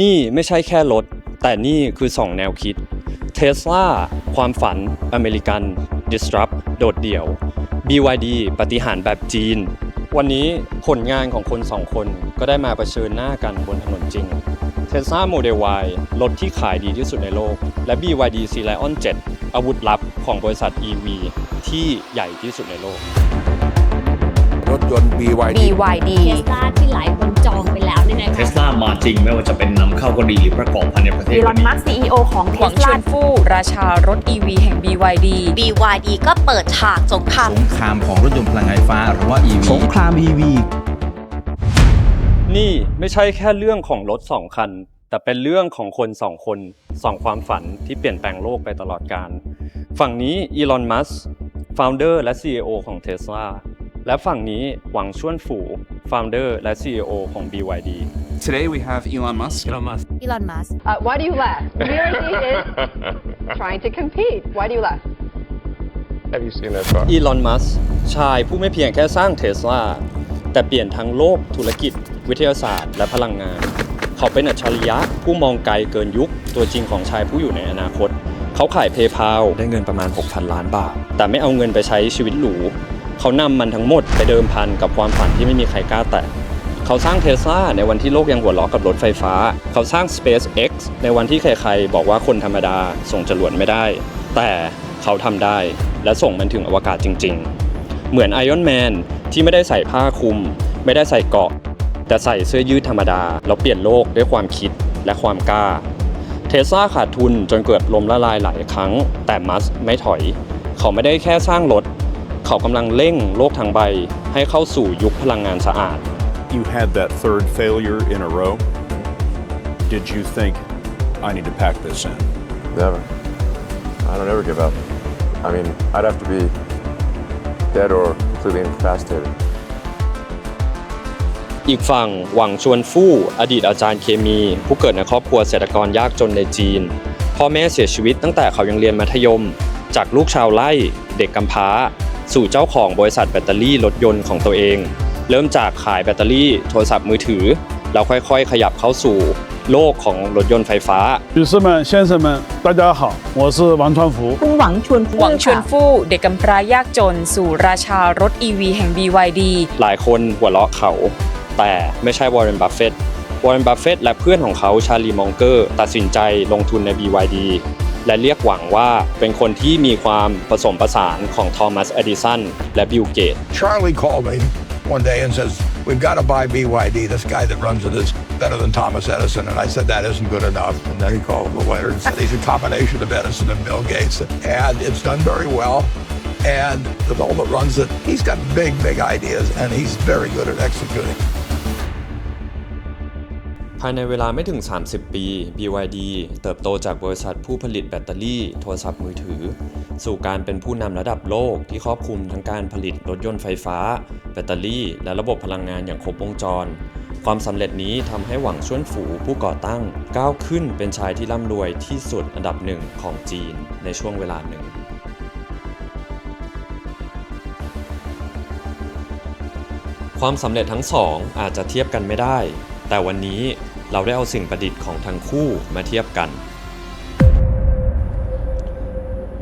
นี่ไม่ใช่แค่รถ แต่นี่คือ 2 แนวคิด Tesla ความฝันอเมริกัน Disrupt โดดเดี่ยว BYD ปฏิหารแบบจีน วันนี้ผลงานของคนสองคนก็ได้มาเผชิญหน้ากันบนถนนจริง Tesla Model Y รถที่ขายดีที่สุดในโลก และ BYD Sea Lion 7 อาวุธลับของบริษัท EV ที่ใหญ่ที่สุดในโลก ยนต์ BYD BYD เทสลาที่หลายคนจองไปแล้วเนี่ยนะเทคะสลามาจริงไม่ว่าจะเป็นนำเข้าก็ดีหรือประกอบภายในประเทศอีลก็อนดีมัสก์ CEO ของหวังช Tesla วนฟู่ราชารถ EV แห่ง BYD BYD ก็เปิดฉากสงครามสงครามของรถยนต์พลังงานไฟฟ้าหรือว่า EV สงคราม EV นี่ไม่ใช่แค่เรื่องของรถสองคัน แต่เป็นเรื่องของคนสองคนสองความฝันที่เปลี่ยนแปลงโลกไปตลอดกาลฝั่งนี้อีลอนมัส founder และ CEO ของ Tesla และฝั่งนี้หวังชวนฝู founder และ CEO ของ BYD Today we have Elon Musk. Elon Musk. อีลอนมัส Uh, why do you laugh? BYD is trying to compete. Why do you laugh? Have you seen that car? อีลอน มัสชายผู้ไม่เพียงแค่สร้างเทสลาแต่เปลี่ยนทั้งโลกธุรกิจ วิทยาศาสตร์ และพลังงาน เขาเป็นอัจฉริยะผู้มองไกลเกินยุค ตัวจริงของชายผู้อยู่ในอนาคต เขาขายเพย์พาได้เงินประมาณ 6,000 ล้านบาท แต่ไม่เอาเงินไปใช้ชีวิตหรู เขานำมันทั้งหมดไปเดิมพันกับความฝันที่ไม่มีใครกล้าแตะเขาสร้างเทสลาในวันที่โลกยังหัวเราะกับรถไฟฟ้า เขาสร้าง SpaceX ในวันที่ใครๆ บอกว่าคนธรรมดาส่งจรวดไม่ได้ แต่เขาทำได้ และส่งมันถึงอวกาศจริง ๆ เหมือนไอ o n นแมนที่ไม่ได้ใส่ผ้าคลุม ไม่ได้ใส่เกาะ แต่ใส่เสื้อยืดธรรมดา แล้วเปลี่ยนโลกด้วยความคิดและความกล้า เทสลาขาดทุนจนเกิดลมละลายหลายครั้ง แต่มัสไม่ถอย เขาไม่ได้แค่สร้างรถ เขากำลังเร่งโลกทั้งใบ ให้เข้าสู่ยุคพลังงานสะอาด you had that third failure in a row, did you think, I need to pack this in? Never. I don't ever give up. I mean, I'd have to be dead or completely incapacitated. อีกฝั่งหวังชวนฟู่อดีตอาจารย์เคมี ผู้เกิดในครอบครัวเศรษฐกรยากจนในจีน พ่อแม่เสียชีวิตตั้งแต่เขายังเรียนมัธยม จากลูกชาวไร่ เด็กกำพร้า สู่เจ้าของบริษัทแบตเตอรี่รถยนต์ของตัวเอง เริ่มจากขายแบตเตอรี่โทรศัพท์มือถือ แล้วค่อยๆ ขยับเข้าสู่โลกของรถยนต์ไฟฟ้า 女士们、先生们，大家好，我是王川福。 คุณหวังชวนฟู หวังชวนฟู่เด็กกำพร้ายากจน สู่ราชารถ EV แห่ง BYD หลายคนหัวเราะเขา แต่ไม่ใช่วอร์เรนบัฟเฟตต์วอร์เรนบัฟเฟตต์และเพื่อนของเขาชาลีมองเกอร์ ตัดสินใจลงทุนใน BYD และเรียกหวังว่าเป็นคนที่มีความผสมผสานของทอมัสเอดิสันและบิลเกต Charlie called me one day and says, We've got to buy BYD. This guy that runs it is better than Thomas Edison. And I said, That isn't good enough. And then he called me later and said, He's a combination of Edison and Bill Gates. And it's done very well. And the fellow that runs it, he's got big, big ideas and he's very good at executing. ภายในเวลาไม่ถึง 30 ปี BYD เติบโตจากบริษัทผู้ผลิตแบตเตอรี่ โทรศัพท์มือถือ สู่การเป็นผู้นำระดับโลกที่ครอบคลุมทั้งการผลิตรถยนต์ไฟฟ้า แบตเตอรี่ และระบบพลังงานอย่างครบวงจร ความสำเร็จนี้ทำให้หวังชวนฝูผู้ก่อตั้ง ก้าวขึ้นเป็นชายที่ร่ำรวยที่สุดอันดับหนึ่งของจีนในช่วงเวลาหนึ่งความสำเร็จทั้งสองอาจจะเทียบกันไม่ได้ แต่วันนี้ เราได้เอาสิ่งประดิษฐ์ของทั้งคู่มาเทียบกัน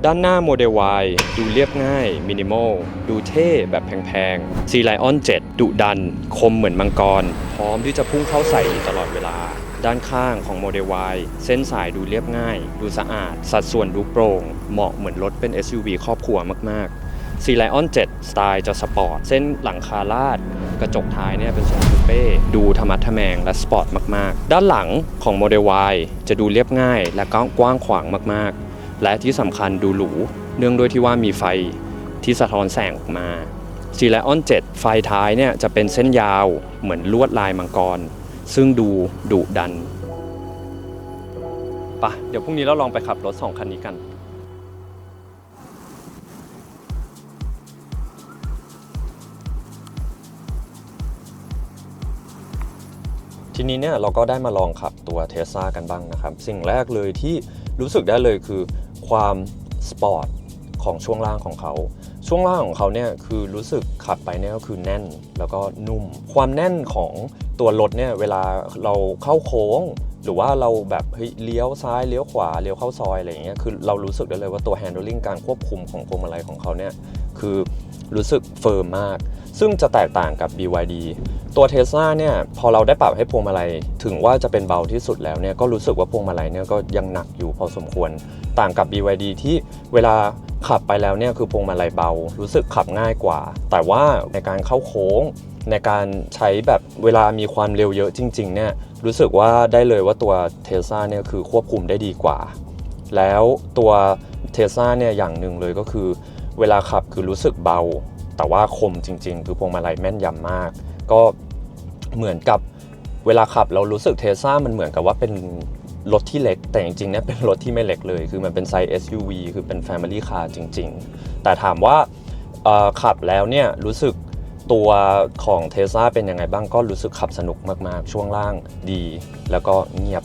ด้านหน้าโมเดล Y ดูเรียบง่ายมินิมอลดูเท่แบบแพงๆ C Lion 7 ดุดัน คมเหมือนมังกร พร้อมที่จะพุ่งเข้าใส่ตลอดเวลา ด้านข้างของโมเดล Y เส้นสายดูเรียบง่าย ดูสะอาด สัดส่วนดูโปร่ง เหมาะเหมือนรถเป็น SUV ครอบครัวมากๆ C Lion 7สไตล์จะสปอร์ต เส้นหลังคาลาด กระจกท้ายเนี่ยเป็นทรงคูเป้ดูธรรมะทะแมงและสปอร์ตมากๆ ด้านหลังของโมเดล Y จะดูเรียบง่ายและก็กว้างขวางมากๆ และที่สำคัญดูหรู เนื่องด้วยที่ว่ามีไฟที่สะท้อนแสงออกมา C Lion 7ไฟท้ายเนี่ยจะเป็นเส้นยาวเหมือนลวดลายมังกร ซึ่งดูดุดันปะเดี๋ยวพรุ่งนี้เราลองไปขับรถสองคันนี้กัน ทีนี้เนี่ยเราก็ได้มาลองขับตัวเทสซากันบ้างนะครับ สิ่งแรกเลยที่รู้สึกได้เลยคือความสปอร์ตของช่วงล่างของเขา ช่วงล่างของเขาเนี่ยคือรู้สึกขับไปเนี่ยก็คือแน่นแล้วก็นุ่ม ความแน่นของตัวรถเนี่ยเวลาเราเข้าโค้ง หรือว่าเราแบบเฮ้ยเลี้ยวซ้ายเลี้ยวขวาเลี้ยวเข้าซอยอะไรอย่างเงี้ยคือเรารู้สึกได้เลยว่าตัว handling การควบคุมของพวงมาลัยของเขาเนี่ยคือรู้สึกเฟิร์มมาก ซึ่งจะแตกต่างกับ BYD ตัว Tesla เนี่ยพอเราได้ปรับให้พวงมาลัยถึงว่าจะเป็นเบาที่สุดแล้วเนี่ยก็รู้สึกว่าพวงมาลัยเนี่ยก็ยังหนักอยู่พอสมควรต่างกับ BYD ที่เวลาขับไปแล้วเนี่ยคือพวงมาลัยเบา รู้สึกขับง่ายกว่า แต่ว่าในการเข้าโค้ง ในการใช้แบบเวลามีความเร็วเยอะจริงๆเนี่ยรู้สึกว่าได้เลยว่าตัว Tesla เนี่ยคือควบคุมได้ดีกว่า แล้วตัว Tesla เนี่ยอย่างหนึ่งเลยก็คือ เวลาขับคือรู้สึกเบา แต่ว่าคมจริง ๆ คือพวงมาลัยแม่นยำมาก ก็เหมือนกับเวลาขับเรารู้สึกเทส l a มันเหมือนกับว่าเป็นรถที่เล็ก แต่จริงๆเนี่ยเป็นรถที่ไม่เล็กเลย คือมันเป็นไซส์ SUV คือเป็น Family Car จริง ๆ แต่ถามว่าขับแล้วเนี่ยรู้สึก ตัวของ Tesla เป็นยังไงบ้างก็รู้สึกขับสนุกมากๆ ช่วงล่างดี แล้วก็เงียบ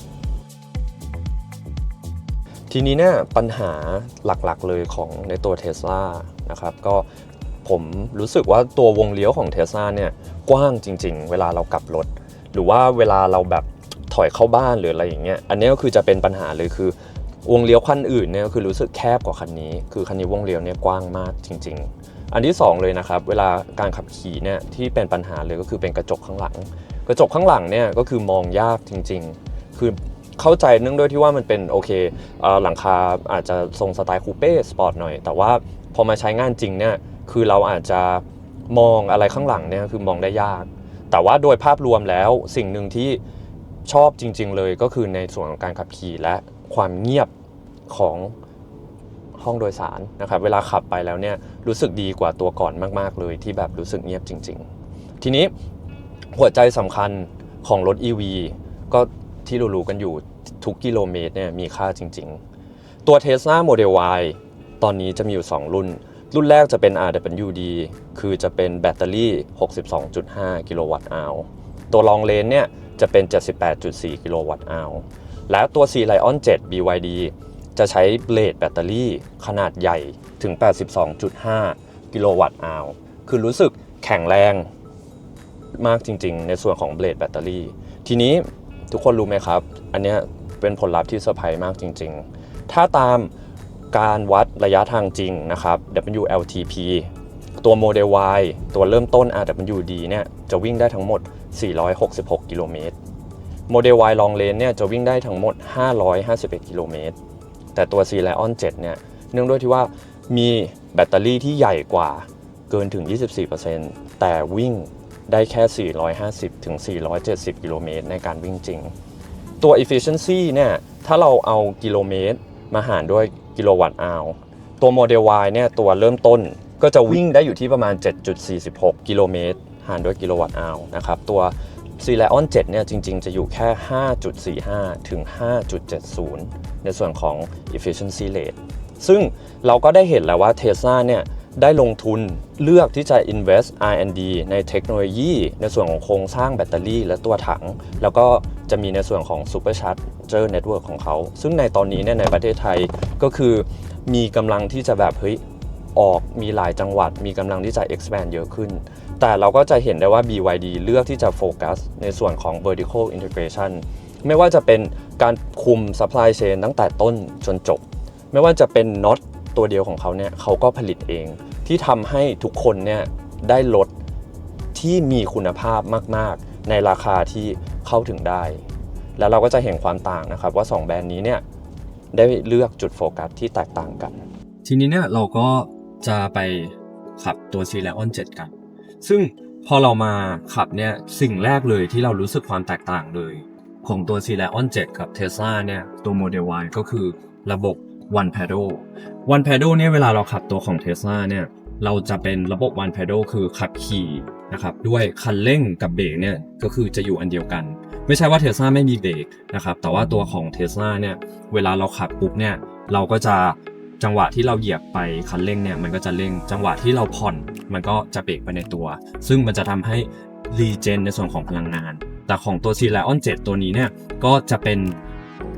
ทีนี้เนี่ยปัญหาหลักๆเลยของในตัว Tesla นะครับก็ผมรู้สึกว่าตัววงเลี้ยวของ Tesla เนี่ยกว้างจริง ๆ เวลาเรากลับรถ หรือว่าเวลาเราแบบถอยเข้าบ้านหรืออะไรอย่างเงี้ยอันนี้ก็คือจะเป็นปัญหาเลยคือวงเลี้ยวคันอื่นเนี่ยคือรู้สึกแคบกว่าคันนี้ คือคันนี้วงเลี้ยวเนี่ยกว้างมากจริง ๆ อันที่สองเลยนะครับ เวลาการขับขี่เนี่ยที่เป็นปัญหาเลยก็คือเป็นกระจกข้างหลัง กระจกข้างหลังเนี่ยก็คือมองยากจริง ๆ คือเข้าใจเนื่องด้วยที่ว่ามันเป็นโอเคเอหลังคาอาจจะทรงสไตล์คูเป้สปอร์ตหน่อย แต่ว่าพอมาใช้งานจริงเนี่ยคือเราอาจจะมองอะไรข้างหลังเนี่ยคือมองได้ยาก แต่ว่าโดยภาพรวมแล้วสิ่งหนึ่งที่ชอบจริง ๆ เลยก็คือในส่วนของการขับขี่และความเงียบของ ห้องโดยสารนะครับ เวลาขับไปแล้วเนี่ยรู้สึกดีกว่าตัวก่อนมาก ๆ เลยที่แบบรู้สึกเงียบจริง ๆ ทีนี้หัวใจสำคัญของรถ EV ก็ที่รู้ๆกันอยู่ทุกกิโลเมตรเนี่ยมีค่าจริง ๆ ตัว Tesla Model Y ตอนนี้จะมีอยู่ 2 รุ่น รุ่นแรกจะเป็น RWD คือจะเป็นแบตเตอรี่ 62.5 กิโลวัตต์อาวตัว Long Range เนี่ยจะเป็น 78.4 กิโลวัตต์อาวและตัว C Lion 7 BYD จะใช้เบลดแบตเตอรี่ขนาดใหญ่ถึง 82.5 กิโลวัตต์อาวคือรู้สึกแข็งแรงมากจริงๆ ในส่วนของเบลดแบตเตอรี่ ทีนี้ทุกคนรู้ไหมครับ อันนี้เป็นผลลัพธ์ที่เซอร์ไพรส์มากจริงๆ ถ้าตามการวัดระยะทางจริงนะครับ WLTP ตัว Model Y ตัวเริ่มต้น RWD เนี่ยจะวิ่งได้ทั้งหมด 466 กิโลเมตร Model Y Long Range เนี่ยจะวิ่งได้ทั้งหมด 551 กิโลเมตร แต่ตัว C Lion 7 เนี่ย เนื่องด้วยที่ว่ามีแบตเตอรี่ที่ใหญ่กว่าเกินถึง 24%แต่วิ่งได้แค่ 450 ถึง 470 กิโลเมตรในการวิ่งจริง ตัว efficiency เนี่ย ถ้าเราเอากิโลเมตรมาหารด้วยกิโลวัตต์อาวตัว Model Y เนี่ย ตัวเริ่มต้นก็จะวิ่งได้อยู่ที่ประมาณ 7.46 กิโลเมตรหารด้วยกิโลวัตต์อาวนะครับ ตัว c l e o n 7เนี่ยจริง ๆ จะอยู่แค่ 5.45 ถึง 5.70 ในส่วนของ efficiency rate ซึ่งเราก็ได้เห็นแล้วว่า Tesla เนี่ยได้ลงทุนเลือกที่จะ invest R&D ในเทคโนโลยี ในส่วนของโครงสร้างแบตเตอรี่และตัวถัง แล้วก็จะมีในส่วนของ Supercharger Network ของเขา ซึ่งในตอนนี้เนี่ยในประเทศไทยก็คือมีกำลังที่จะแบบเฮ้ย ออกมีหลายจังหวัด มีกำลังที่จะ expand เยอะขึ้น แต่เราก็จะเห็นได้ว่า BYD เลือกที่จะโฟกัสในส่วนของ vertical integration ไม่ว่าจะเป็นการคุม supply chain ตั้งแต่ต้นจนจบ ไม่ว่าจะเป็นน็อตตัวเดียวของเขาเนี่ยเขาก็ผลิตเอง ที่ทำให้ทุกคนเนี่ยได้รถที่มีคุณภาพมาก ๆ ในราคาที่เข้าถึงได้ แล้วเราก็จะเห็นความต่างนะครับว่า 2 แบรนด์นี้เนี่ยได้เลือกจุดโฟกัสที่แตกต่างกัน ทีนี้เนี่ยเราก็ จะไปขับตัว c l e o n 7 กัน ซึ่งพอเรามาขับเนี่ยสิ่งแรกเลยที่เรารู้สึกความแตกต่างเลย ของตัว c l e o n 7 กับ Tesla เนี่ยตัว Model Y ก็คือระบบ One Pedal One Pedal เนี่ยเวลาเราขับตัวของ Tesla เนี่ยเราจะเป็นระบบ One Pedal คือขับขี่นะครับด้วยคันเร่งกับเบรกเนี่ยก็คือจะอยู่อันเดียวกัน ไม่ใช่ว่า Tesla ไม่มีเบรกนะครับแต่ว่าตัวของ Tesla เนี่ยเวลาเราขับปุ๊บเนี่ยเราก็จะ จังหวะที่เราเหยียบไปคันเร่งเนี่ยมันก็จะเร่ง จังหวะที่เราผ่อนมันก็จะเบรกไปในตัว ซึ่งมันจะทำให้รีเจนในส่วนของพลังงาน แต่ของตัว c l e o n 7ตัวนี้เนี่ยก็จะเป็น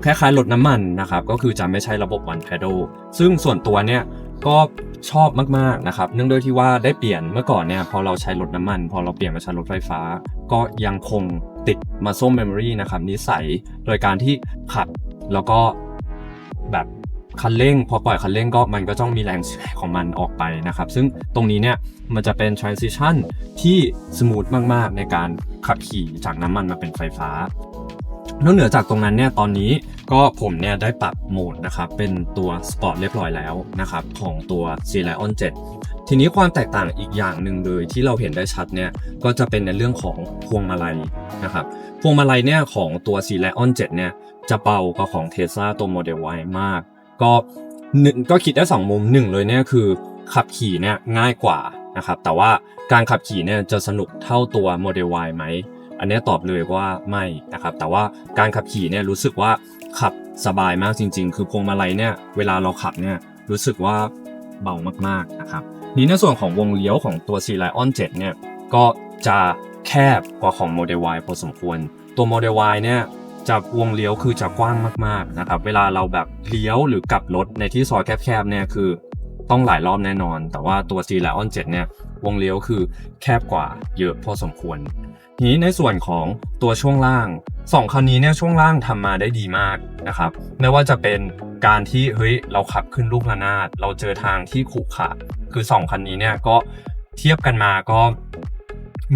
คล้ายๆรถน้ำมันนะครับ ก็คือจะไม่ใช่ระบบ One Pedal ซึ่งส่วนตัวเนี่ยก็ชอบมากๆนะครับ เนื่องด้วยที่ว่าได้เปลี่ยนเมื่อก่อนเนี่ยพอเราใช้รถน้ำมัน พอเราเปลี่ยนมาใช้รถไฟฟ้า ก็ยังคงติด muscle memory นะครับนิสัย โดยการที่ขับแล้วก็แบบ คันเร่งพอปล่อยคันเร่งก็มันก็ต้องมีแรงของมันออกไปนะครับ ซึ่งตรงนี้เนี่ยมันจะเป็น transition ที่สมูทมาก ๆ ในการขับขี่จากน้ำมันมาเป็นไฟฟ้านอกเหนือจากตรงนั้นเนี่ยตอนนี้ก็ผมเนี่ยได้ปรับโหมดนะครับเป็นตัวสปอร์ตเรียบร้อยแล้วนะครับของตัว c l i o n 7 ทีนี้ความแตกต่างอีกอย่างหนึ่งเลยที่เราเห็นได้ชัดเนี่ยก็จะเป็นในเรื่องของพวงมาลัยนะครับพวงมาลัยเนี่ยของตัว c l i o n 7 เนี่ยจะเบากว่าของ Tesla ตัว Model Y มาก ก็หนึ่งก็คิดได้สองมุมหนึ่งเลยเนี่ยคือขับขี่เนี่ยง่ายกว่านะครับแต่ว่าการขับขี่เนี่ยจะสนุกเท่าตัว Model Y ไหม อันนี้ตอบเลยว่าไม่นะครับแต่ว่าการขับขี่เนี่ยรู้สึกว่าขับสบายมากจริง ๆ คือพวงมาลัยเนี่ยเวลาเราขับเนี่ยรู้สึกว่าเบามากๆนะครับนี้ในส่วนของวงเลี้ยวของตัว C Lion 7เนี่ยก็จะแคบกว่าของ Model Y พอสมควร ตัว Model Y เนี่ย จะวงเลี้ยวคือจะกว้างมากๆนะครับ เวลาเราแบบเลี้ยวหรือกลับรถในที่ซอยแคบๆเนี่ยคือต้องหลายรอบแน่นอน แต่ว่าตัว C Lion 7 เนี่ยวงเลี้ยวคือแคบกว่าเยอะพอสมควร ทีนี้ในส่วนของตัวช่วงล่างสองคันนี้เนี่ยช่วงล่างทำมาได้ดีมากนะครับไม่ว่าจะเป็นการที่เฮ้ยเราขับขึ้นลูกระนาด เราเจอทางที่ขรุขระคือสองคันนี้เนี่ยก็เทียบกันมาก็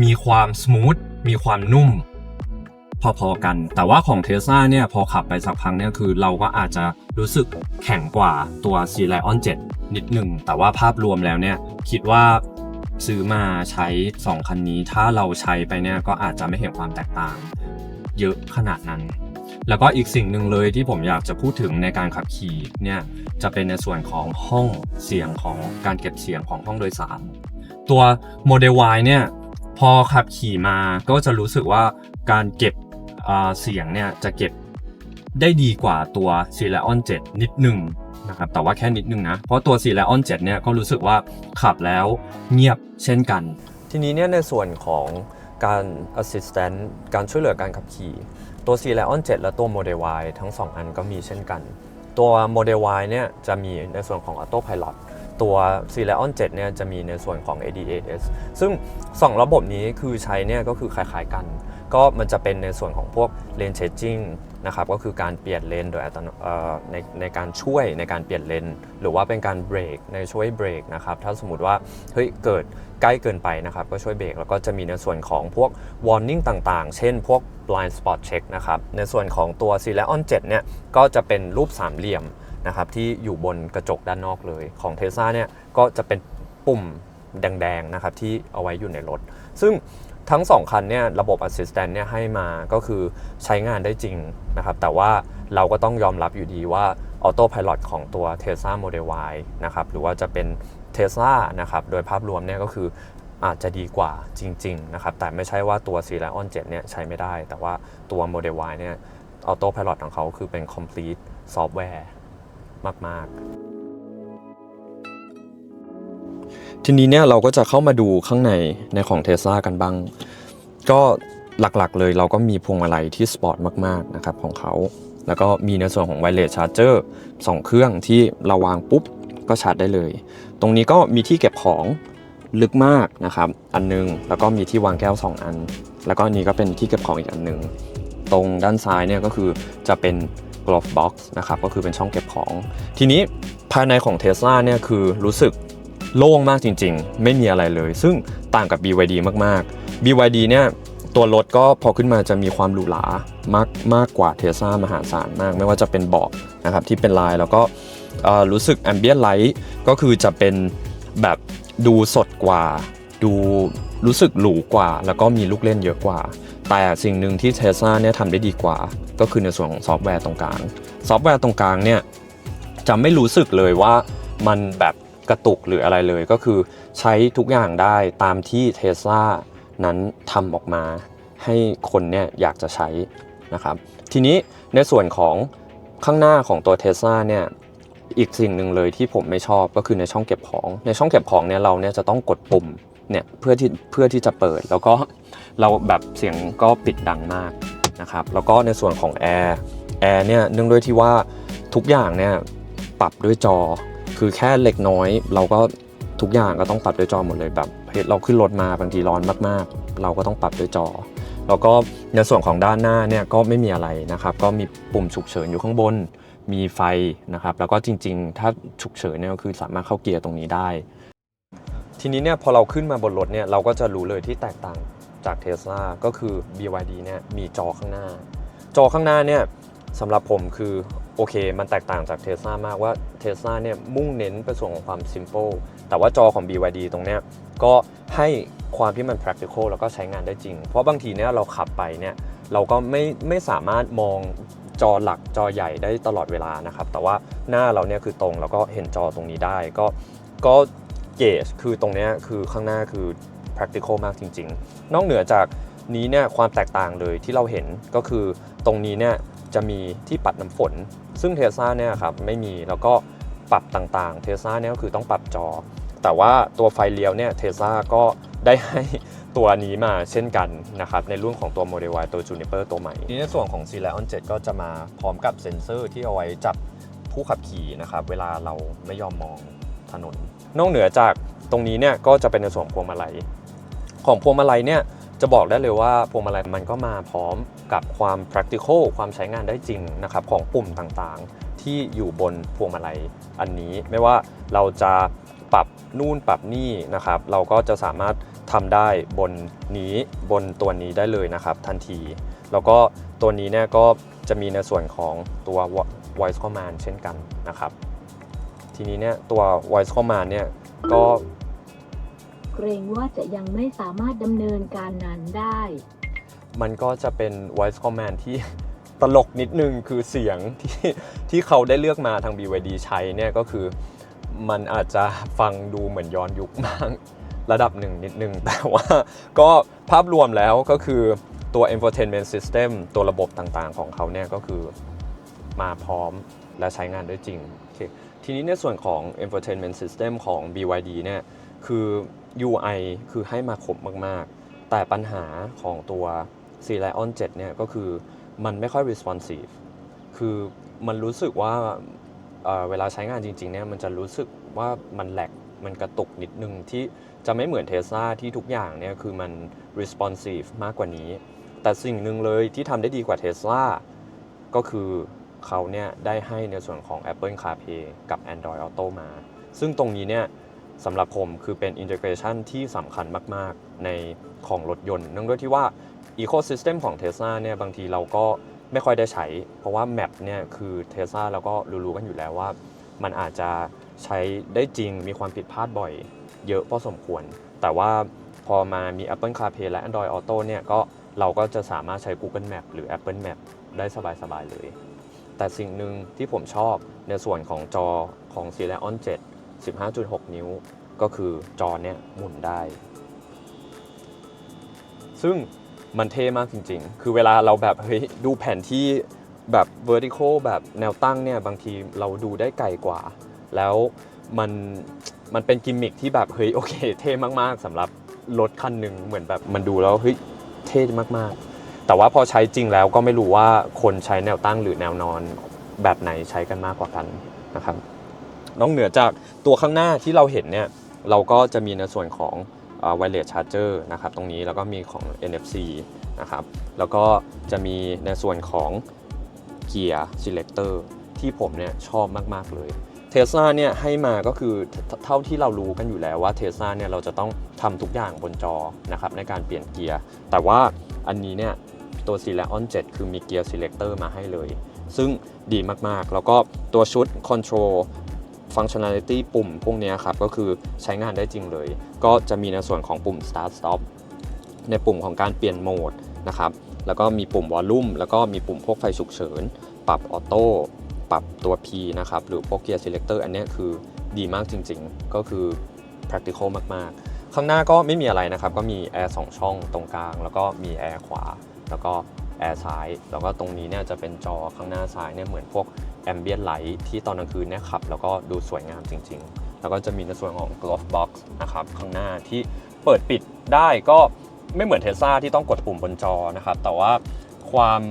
มีความสมูทมีความนุ่ม พอๆกัน แต่ว่าของเทสลาเนี่ยพอขับไปสักพักเนี่ยคือเราก็อาจจะรู้สึกแข็งกว่าตัว C Lion 7 นิดหนึ่ง แต่ว่าภาพรวมแล้วเนี่ยคิดว่าซื้อมาใช้ 2 คันนี้ ถ้าเราใช้ไปเนี่ยก็อาจจะไม่เห็นความแตกต่าง เยอะขนาดนั้น แล้วก็อีกสิ่งหนึ่งเลยที่ผมอยากจะพูดถึงในการขับขี่เนี่ยจะเป็นในส่วนของห้องเสียงของการเก็บเสียงของห้องโดยสาร ตัว Model Y เนี่ยพอขับขี่มาก็จะรู้สึกว่าการเก็บ เสียงเนี่ยจะเก็บได้ดีกว่าตัว c l i o n 7นิดหนึ่งนะครับแต่ว่าแค่นิดนึงนะ เพราะตัว c l i o n 7เนี่ยก็รู้สึกว่าขับแล้วเงียบเช่นกัน ทีนี้เนี่ยในส่วนของการ assistant การช่วยเหลือการขับขี่ตัว c l i o n 7และตัว Model Y ทั้ง 2 อันก็มีเช่นกัน ตัว Model Y เนี่ยจะมีในส่วนของ Auto Pilot ตัว c l i o n 7เนี่ยจะมีในส่วนของ ADAS ซึ่ง 2 ระบบนี้คือใช้เนี่ยก็คือคล้ายๆกัน ก็มันจะเป็นในส่วนของพวก lane changing นะครับก็คือการเปลี่ยนเลนโดยอัตโนในในการช่วยในการเปลี่ยนเลนหรือว่าเป็นการเบรกในช่วยเบรกนะครับถ้าสมมติว่าเฮ้ยเกิดใกล้เกินไปนะครับก็ช่วยเบรกแล้วก็จะมีในส่วนของพวก warning ต่างๆ เช่นพวก blind spot check นะครับในส่วนของตัว c l i o n 7เนี่ยก็จะเป็นรูปสามเหลี่ยมนะครับที่อยู่บนกระจกด้านนอกเลยของ Tesla เนี่ยก็จะเป็นปุ่มแดงๆนะครับที่เอาไว้อยู่ในรถ ซึ่ง ทั้ง 2 คันเนี่ยระบบ Assistant เนี่ยให้มาก็คือใช้งานได้จริงนะครับ แต่ว่าเราก็ต้องยอมรับอยู่ดีว่า Auto Pilot ของตัว Tesla Model Y นะครับ หรือว่าจะเป็น Tesla นะครับ โดยภาพรวมเนี่ยก็คืออาจจะดีกว่าจริง ๆ นะครับ แต่ไม่ใช่ว่าตัว c l i o n 7เนี่ยใช้ไม่ได้ แต่ว่าตัว Model Y เนี่ย Auto Pilot ของเขาคือเป็น complete software มาก ๆ ทีนี้เนี่ยเราก็จะเข้ามาดูข้างในในของ Tesla กันบ้าง ก็หลักๆเลยเราก็มีพวงมาลัยที่สปอร์ตมากๆนะครับของเขาแล้วก็มีในส่วนของ Wireless Charger 2เครื่องที่เราวางปุ๊บก็ชาร์จได้เลย ตรงนี้ก็มีที่เก็บของลึกมากนะครับ อันนึง แล้วก็มีที่วางแก้ว 2 อัน แล้วก็อันนี้ก็เป็นที่เก็บของอีกอันนึง ตรงด้านซ้ายเนี่ยก็คือจะเป็น glove box นะครับ ก็คือเป็นช่องเก็บของ ทีนี้ภายในของ Tesla เนี่ยคือรู้สึก โล่งมากจริงๆ ไม่มีอะไรเลย ซึ่งต่างกับ BYD มากๆ BYD เนี่ยตัวรถก็พอขึ้นมาจะมีความหรูหรามากมากกว่าเทสลามหาศาลมาก ไม่ว่าจะเป็นเบาะนะครับที่เป็นลายแล้วก็รู้สึก Ambient Light ก็คือจะเป็นแบบดูสดกว่า ดูรู้สึกหรูกว่า แล้วก็มีลูกเล่นเยอะกว่า แต่สิ่งหนึ่งที่เทสลาเนี่ยทำได้ดีกว่า ก็คือในส่วนของซอฟต์แวร์ตรงกลาง ซอฟต์แวร์ตรงกลางเนี่ยจะไม่รู้สึกเลยว่ามันแบบ กระตุกหรืออะไรเลยก็คือใช้ทุกอย่างได้ตามที่เทสลานั้นทำออกมาให้คนเนี่ยอยากจะใช้นะครับ ทีนี้ในส่วนของข้างหน้าของตัวเทสลาเนี่ยอีกสิ่งหนึ่งเลยที่ผมไม่ชอบก็คือในช่องเก็บของ ในช่องเก็บของเนี่ยเราเนี่ยจะต้องกดปุ่มเนี่ยเพื่อที่เพื่อที่จะเปิด แล้วก็เราแบบเสียงก็ปิดดังมากนะครับแล้วก็ในส่วนของแอร์แอร์เนี่ยเนื่องด้วยที่ว่าทุกอย่างเนี่ยปรับด้วยจอ คือแค่เล็กน้อย เราก็ทุกอย่างก็ต้องปรับด้วยจอหมดเลยแบบเราขึ้นรถมาบางทีร้อนมากๆ เราก็ต้องปรับด้วยจอ แล้วก็ในส่วนของด้านหน้าเนี่ยก็ไม่มีอะไรนะครับ ก็มีปุ่มฉุกเฉินอยู่ข้างบน มีไฟนะครับ แล้วก็จริง ๆ ถ้าฉุกเฉินเนี่ยก็คือสามารถเข้าเกียร์ตรงนี้ได้ ทีนี้เนี่ยพอเราขึ้นมาบนรถเนี่ยเราก็จะรู้เลยที่แตกต่างจากเท s l a ก็คือ BYD เนี่ยมีจอข้างหน้า จอข้างหน้าเนี่ยสำหรับผมคือ โอเค มันแตกต่างจากเท s l a มากว่าเท s l a เนี่ยมุ่งเน้นไปส่วนของความ simple แต่ว่าจอของ BYD ตรงเนี้ยก็ให้ความที่มัน practical แล้วก็ใช้งานได้จริง เพราะบางทีเนี่ยเราขับไปเนี่ยเราก็ไม่ไม่สามารถมองจอหลักจอใหญ่ได้ตลอดเวลานะครับ แต่ว่าหน้าเราเนี่ยคือตรงแล้วก็เห็นจอตรงนี้ได้ ก็ก็เกจคือตรงเนี้ยคือข้างหน้าคือ practical มากจริง ๆ นอกเหนือจากนี้เนี่ยความแตกต่างเลยที่เราเห็นก็คือตรงนี้เนี่ย จะมีที่ปัดน้ำฝน ซึ่งเทสลาเนี่ยครับไม่มีแล้วก็ปรับต่างๆเทสลาเนี่ยก็คือต้องปรับจอ แต่ว่าตัวไฟเลี้ยวเนี่ยเทสลาก็ได้ให้ตัวนี้มาเช่นกันนะครับ ในรุ่นของตัว Model Y ตัว Juniper ตัวใหม่ทีนี้ในส่วนของ c l e o n 7 ก็จะมาพร้อมกับเซ็นเซอร์ที่เอาไว้จับผู้ขับขี่นะครับ เวลาเราไม่ยอมมองถนน นอกเหนือจากตรงนี้เนี่ยก็จะเป็นในส่วนของพวงมาลัย ของพวงมาลัยเนี่ย จะบอกได้เลยว่าพวงมาลัยมันก็มาพร้อมกับความ practical ความใช้งานได้จริงนะครับของปุ่มต่างๆ ที่อยู่บนพวงมาลัยอันนี้ ไม่ว่าเราจะปรับนู่นปรับนี่นะครับ เราก็จะสามารถทำได้บนนี้บนตัวนี้ได้เลยนะครับทันที แล้วก็ตัวนี้เนี่ยก็จะมีในส่วนของตัว voice command เช่นกันนะครับ ทีนี้เนี่ยตัว voice command เนี่ยก็ เกรงว่าจะยังไม่สามารถดำเนินการนั้นได้ มันก็จะเป็น voice command ที่ ตลกนิดนึงคือเสียงที่ที่เขาได้เลือกมาทาง BYD ใช้เนี่ยก็คือมันอาจจะฟังดูเหมือนย้อนยุคมากระดับหนึ่งนิดนึง แต่ว่าก็ภาพรวมแล้วก็คือตัว infotainment system ตัวระบบต่างๆของเขาเนี่ยก็คือมาพร้อมและใช้งานได้จริง ทีนี้ในส่วนของ infotainment system ของ BYD เนี่ยคือ UI คือให้มาครบมาก ๆ แต่ปัญหาของตัว c l i o n 7เนี่ยก็คือมันไม่ค่อย responsive คือมันรู้สึกว่าเเวลาใช้งานจริง ๆ เนี่ยมันจะรู้สึกว่ามันแหลกมันกระตุกนิดนึงที่จะไม่เหมือนเทสลาที่ทุกอย่างเนี่ยคือมัน responsive มากกว่านี้ แต่สิ่งหนึ่งเลยที่ทำได้ดีกว่าเทสลาก็คือเขาเนี่ยได้ให้ในส่วนของ Apple CarPlay กับ Android Auto มา ซึ่งตรงนี้เนี่ย สำหรับผมคือเป็น integration ที่สำคัญมาก ๆ ในของรถยนต์เนื่องด้วยที่ว่า ecosystem ของ Tesla เนี่ยบางทีเราก็ไม่ค่อยได้ใช้ เพราะว่า Map เนี่ยคือ Tesla เราก็รู้ๆกันอยู่แล้วว่า มันอาจจะใช้ได้จริงมีความผิดพลาดบ่อย เยอะพอสมควร แต่ว่าพอมามี Apple CarPlay และ Android Auto เนี่ยก็เราก็จะสามารถใช้ Google Map หรือ Apple Map ได้สบาย ๆ เลย แต่สิ่งหนึ่งที่ผมชอบในส่วนของจอของ c l e o n 7 15.6 นิ้วก็คือจอเนี่ยหมุนได้ ซึ่งมันเท่มากจริง ๆ คือเวลาเราแบบเฮ้ยดูแผนที่แบบ vertical แบบแนวตั้งเนี่ยบางทีเราดูได้ไกลกว่า แล้วมันมันเป็นกิมมิคที่แบบเฮ้ยโอเคเท่มากๆสำหรับรถคันหนึ่งเหมือนแบบมันดูแล้วเฮ้ยเท่มากๆ แต่ว่าพอใช้จริงแล้วก็ไม่รู้ว่าคนใช้แนวตั้งหรือแนวนอนแบบไหนใช้กันมากกว่ากันนะครับ นอกเหนือจากตัวข้างหน้าที่เราเห็นเนี่ย เราก็จะมีในส่วนของ wireless charger นะครับ ตรงนี้แล้วก็มีของ NFC นะครับ แล้วก็จะมีในส่วนของ Gear Selector ที่ผมเนี่ยชอบมาก ๆ เลยเทสลาเนี่ยให้มาก็คือเท่าที่เรารู้กันอยู่แล้วว่าเทสลาเนี่ยเราจะต้องทำทุกอย่างบนจอนะครับในการเปลี่ยนเกียร์ แต่ว่าอันนี้เนี่ยตัว c l e o n 7 คือมี Gear Selector มาให้เลย ซึ่งดีมากๆ แล้วก็ตัวชุด Control functionality ปุ่มพวกนี้ครับก็คือใช้งานได้จริงเลย ก็จะมีในส่วนของปุ่ม start stop ในปุ่มของการเปลี่ยนโหมดนะครับแล้วก็มีปุ่มวอลลุ่มแล้วก็มีปุ่มพวกไฟฉุกเฉิน ปรับออโต้ปรับตัว P นะครับหรือพวก Gear Selector อันนี้คือดีมากจริงๆ ก็คือ practical มากๆ ข้างหน้าก็ไม่มีอะไรนะครับ ก็มีแอร์2ช่องตรงกลาง แล้วก็มีแอร์ขวา แล้วก็แอร์ซ้าย แล้วก็ตรงนี้เนี่ยจะเป็นจอข้างหน้าซ้ายเนี่ยเหมือนพวก ambient light ที่ตอนกลางคืนเนี่ยขับ แล้วก็ดูสวยงามจริง ๆ แล้วก็จะมีในส่วนของ glove box นะครับข้างหน้าที่เปิดปิดได้ก็ไม่เหมือนเทสลาที่ต้องกดปุ่มบนจอนะครับ แต่ว่าความ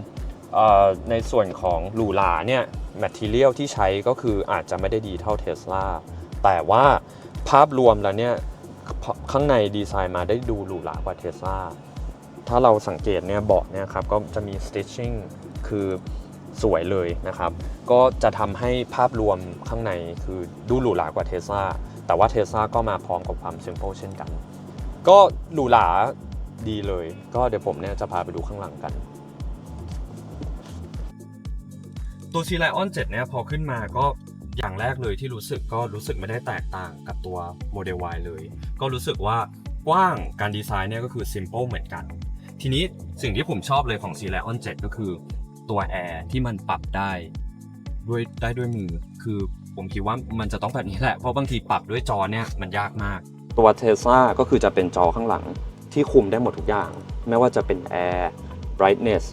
ในส่วนของหรูหราเนี่ยแมทเทียลที่ใช้ก็คืออาจจะไม่ได้ดีเท่าเทสลาแต่ว่าภาพรวมแล้วเนี่ยข้างในดีไซน์มาได้ดูหรูหรากว่าเทสลาถ้าเราสังเกตเนี่ยเบาะเนี่ยครับก็จะมี stitching คือ สวยเลยนะครับ ก็จะทำให้ภาพรวมข้างในคือดูหรูหรากว่าเทสลาแต่ว่าเทสลาก็มาพร้อมกับความ simple เช่นกัน ก็หรูหราดีเลย ก็เดี๋ยวผมเนี่ยจะพาไปดูข้างหลังกัน ตัว C Lion 7เนี่ยพอขึ้นมาก็อย่างแรกเลยที่รู้สึกก็รู้สึกไม่ได้แตกต่างกับตัว Model Y เลย ก็รู้สึกว่ากว้างการดีไซน์เนี่ยก็คือ simple เหมือนกัน ทีนี้สิ่งที่ผมชอบเลยของ C Lion 7 ก็คือ ตัวแอร์ที่มันปรับได้ด้วยได้ด้วยมือ คือผมคิดว่ามันจะต้องแบบนี้แหละ เพราะบางทีปรับด้วยจอเนี่ยมันยากมาก ตัว Tesla ก็คือจะเป็นจอข้างหลังที่คุมได้หมดทุกอย่าง ไม่ว่าจะเป็นแอร์ brightness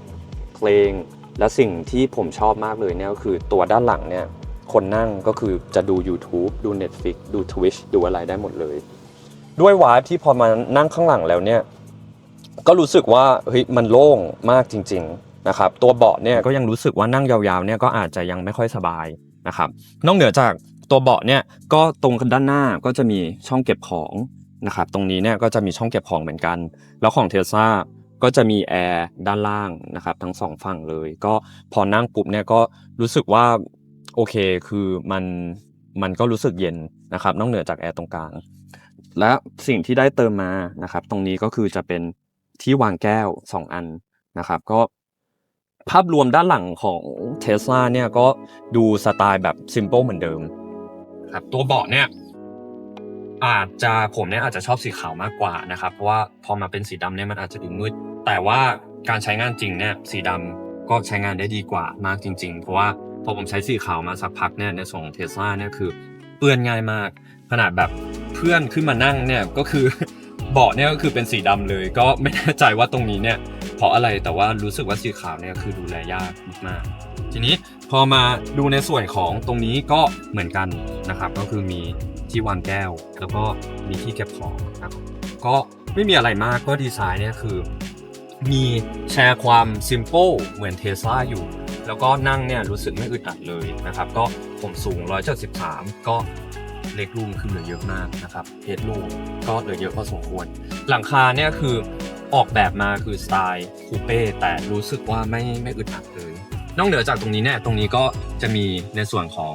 เพลง และสิ่งที่ผมชอบมากเลยเนี่ยก็คือตัวด้านหลังเนี่ยคนนั่งก็คือจะดู YouTube ดู Netflix ดู Twitch ดูอะไรได้หมดเลย ด้วยวายที่พอมานั่งข้างหลังแล้วเนี่ย ก็รู้สึกว่าเฮ้ยมันโล่งมากจริง ๆ นะครับตัวเบาะเนี่ยก็ยังรู้สึกว่านั่งยาวๆเนี่ยก็อาจจะยังไม่ค่อยสบายนะครับนอกเหนือจากตัวเบาะเนี่ยก็ตรงด้านหน้าก็จะมีช่องเก็บของนะครับตรงนี้เนี่ยก็จะมีช่องเก็บของเหมือนกัน แล้วของเทสลาก็จะมีแอร์ด้านล่างนะครับทั้งสองฝั่งเลย ก็พอนั่งปุ๊บเนี่ยก็รู้สึกว่าโอเคคือมันมันก็รู้สึกเย็นนะครับนอกเหนือจากแอร์ตรงกลางและสิ่งที่ได้เติมมานะครับตรงนี้ก็คือจะเป็นที่วางแก้ว 2 อันนะครับก็ ภาพรวมด้านหลังของ Tesla เนี่ยก็ดูสไตล์แบบ simple เหมือนเดิม ครับตัวเบาะเนี่ยอาจจะผมเนี่ยอาจจะชอบสีขาวมากกว่านะครับ เพราะว่าพอมาเป็นสีดำเนี่ยมันอาจจะดูมืด แต่ว่าการใช้งานจริงเนี่ยสีดำก็ใช้งานได้ดีกว่ามากจริง ๆ เพราะว่าพอผมใช้สีขาวมาสักพักเนี่ยในส่วนของเทสลาเนี่ยคือเปื้อนง่ายมาก ขนาดแบบเพื่อนขึ้นมานั่งเนี่ยก็คือเบาะเนี่ยก็คือเป็นสีดำเลย ก็ไม่แน่ใจว่าตรงนี้เนี่ย เพราะอะไรแต่ว่ารู้สึกว่าสีขาวเนี่ยคือดูแลยากมากๆทีนี้พอมาดูในส่วนของตรงนี้ก็เหมือนกันนะครับ ก็คือมีที่วางแก้ว แล้วก็มีที่เก็บของนะครับก็ไม่มีอะไรมากก็ดีไซน์เนี่ยคือ มีแชร์ความ simple เหมือนเทสลาอยู่ แล้วก็นั่งเนี่ยรู้สึกไม่อึดอัดเลยนะครับ ก็ผมสูง 173 ก็เล็กรูมคือเหลือเยอะมากนะครับเฮดรูมก็เหลือเยอะพอสมควร หลังคาเนี่ยคือ ออกแบบมาคือสไตล์คูเป้แต่รู้สึกว่าไม่ไม่อึดอัดเลยนอกเหนือจากตรงนี้เนี่ยตรงนี้ก็จะมีในส่วนของ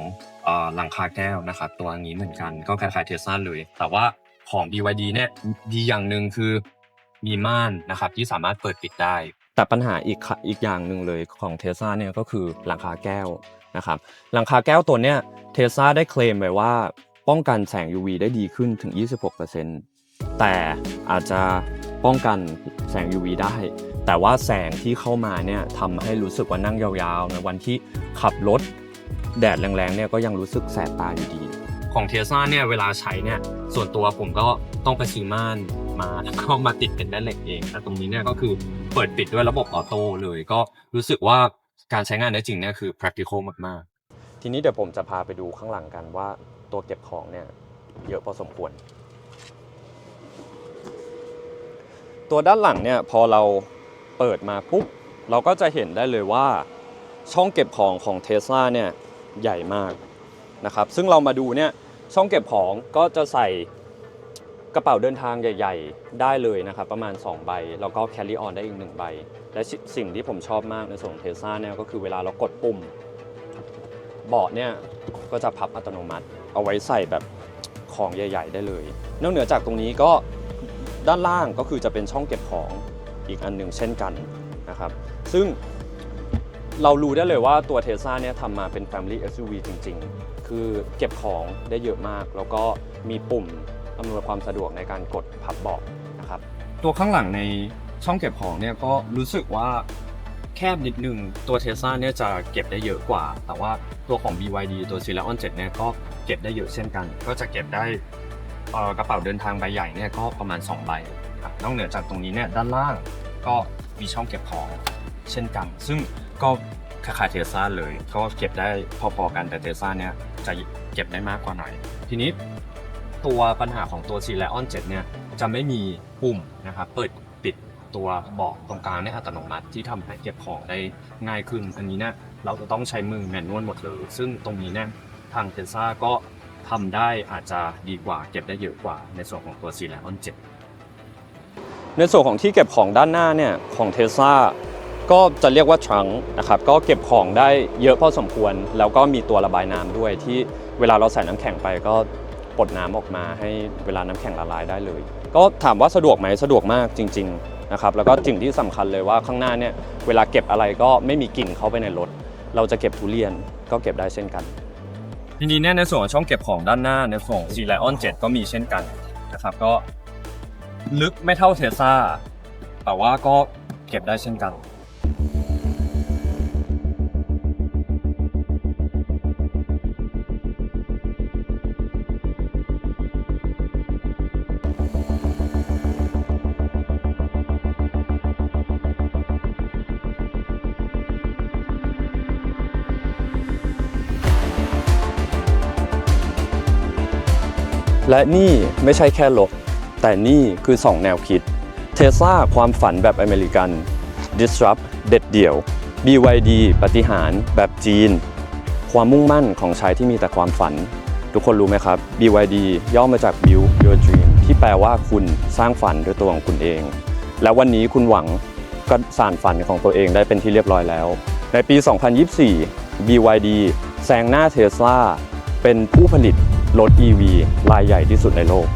หลังคาแก้วนะครับ ตัวนี้เหมือนกันก็คล้ายๆเทสลาเลย แต่ว่าของ BYD เนี่ยดีอย่างหนึ่งคือมีม่านนะครับที่สามารถเปิดปิดได้ แต่ปัญหาอีกอีกอย่างหนึ่งเลยของเทสลาเนี่ยก็คือหลังคาแก้วนะครับหลังคาแก้วตัวเนี้ยเทสลาได้เคลมไว้ว่าป้องกันแสง UV ได้ดีขึ้นถึง 26%แต่อาจจะ ป้องกันแสง UV ได้ แต่ว่าแสงที่เข้ามาเนี่ยทำให้รู้สึกว่านั่งยาวๆในวันที่ขับรถแดดแรงๆเนี่ยก็ยังรู้สึกแสบตาอยู่ดี ของเทสลาเนี่ยเวลาใช้เนี่ยส่วนตัวผมก็ต้องไปซื้อม่านมาแล้วก็มาติดเป็นแม่เหล็กเองแต่ตรงนี้เนี่ยก็คือเปิดปิดด้วยระบบออโต้เลยก็รู้สึกว่าการใช้งานได้จริงเนี่ยคือ practical มากๆ ทีนี้เดี๋ยวผมจะพาไปดูข้างหลังกันว่าตัวเก็บของเนี่ยเยอะพอสมควร ตัวด้านหลังเนี่ยพอเราเปิดมาปุ๊บเราก็จะเห็นได้เลยว่าช่องเก็บของของเทสลาเนี่ยใหญ่มากนะครับซึ่งเรามาดูเนี่ยช่องเก็บของก็จะใส่กระเป๋าเดินทางใหญ่ ๆ ได้เลยนะครับประมาณ 2 ใบ แล้วก็ carry on ได้อีก 1 ใบ และสิ่งที่ผมชอบมากในส่วนเทสลาเนี่ยก็คือเวลาเรากดปุ่มเบาะเนี่ยก็จะพับอัตโนมัติ เอาไว้ใส่แบบของใหญ่ ๆ ได้เลย นอกเหนือจากตรงนี้ก็ ด้านล่างก็คือจะเป็นช่องเก็บของอีกอันหนึ่งเช่นกันนะครับ ซึ่งเรารู้ได้เลยว่าตัวเทสลาเนี่ยทำมาเป็น Family SUV จริง ๆ คือเก็บของได้เยอะมาก แล้วก็มีปุ่มอำนวยความสะดวกในการกดพับเบาะนะครับ ตัวข้างหลังในช่องเก็บของเนี่ยก็รู้สึกว่าแคบนิดนึงตัวเทสลาเนี่ยจะเก็บได้เยอะกว่า แต่ว่าตัวของ BYD ตัว c e l e o n 7เนี่ยก็เก็บได้เยอะเช่นกัน ก็จะเก็บได้ เอ่อกระเป๋าเดินทางใบใหญ่เนี่ยก็ประมาณ 2 ใบครับนอกเหนือจากตรงนี้เนี่ยด้านล่างก็มีช่องเก็บของเช่นกัน ซึ่งก็คล้ายๆเทสลาเลย ก็เก็บได้พอๆกันแต่เทสลาเนี่ยจะเก็บได้มากกว่าหน่อย ทีนี้ตัวปัญหาของตัว c e l e o n 7เนี่ยจะไม่มีปุ่มนะครับเปิดปิดตัวเบาะตรงกลางเนี่ยอัตโนมัติที่ทำให้เก็บของได้ง่ายขึ้นอันนี้เนี่ยเราจะต้องใช้มือแมนนวลหมดเลย ซึ่งตรงนี้เนี่ยทางเทสลาก็ ทำได้อาจจะดีกว่าเก็บได้เยอะกว่าในส่วนของตัว c e l e o n 7 ในส่วนของที่เก็บของด้านหน้าเนี่ยของเทสลาก็จะเรียกว่าทรังนะครับก็เก็บของได้เยอะพอสมควร แล้วก็มีตัวระบายน้ำด้วยที่เวลาเราใส่น้ำแข็งไปก็ปลดน้ำออกมาให้เวลาน้ำแข็งละลายได้เลย ก็ถามว่าสะดวกไหมสะดวกมากจริง ๆนะครับ แล้วก็สิ่งที่สำคัญเลยว่าข้างหน้าเนี่ยเวลาเก็บอะไรก็ไม่มีกลิ่นเข้าไปในรถ เราจะเก็บทุเรียนก็เก็บได้เช่นกัน ทีนี้เนี่ยในส่วนของช่องเก็บของด้านหน้าในส่วนของ G Lion 7 ก็มีเช่นกันนะครับก็ลึกไม่เท่าเทสซาแต่ว่าก็เก็บได้เช่นกัน และนี่ไม่ใช่แค่รถแต่นี่คือ 2 แนวคิดเทสลาความฝันแบบอเมริกัน Disrupt เด็ดเดี่ยว BYD ปฏิหารแบบจีน ความมุ่งมั่นของชายที่มีแต่ความฝัน ทุกคนรู้ไหมครับ BYD ย่อมาจาก Build Your Dream ที่แปลว่าคุณสร้างฝันด้วยตัวของคุณเอง และวันนี้คุณหวังก็สานฝันของตัวเองได้เป็นที่เรียบร้อยแล้ว ในปี 2024 BYD แซงหน้าเทสลาเป็นผู้ผลิต รถ EV รายใหญ่ที่สุดในโลก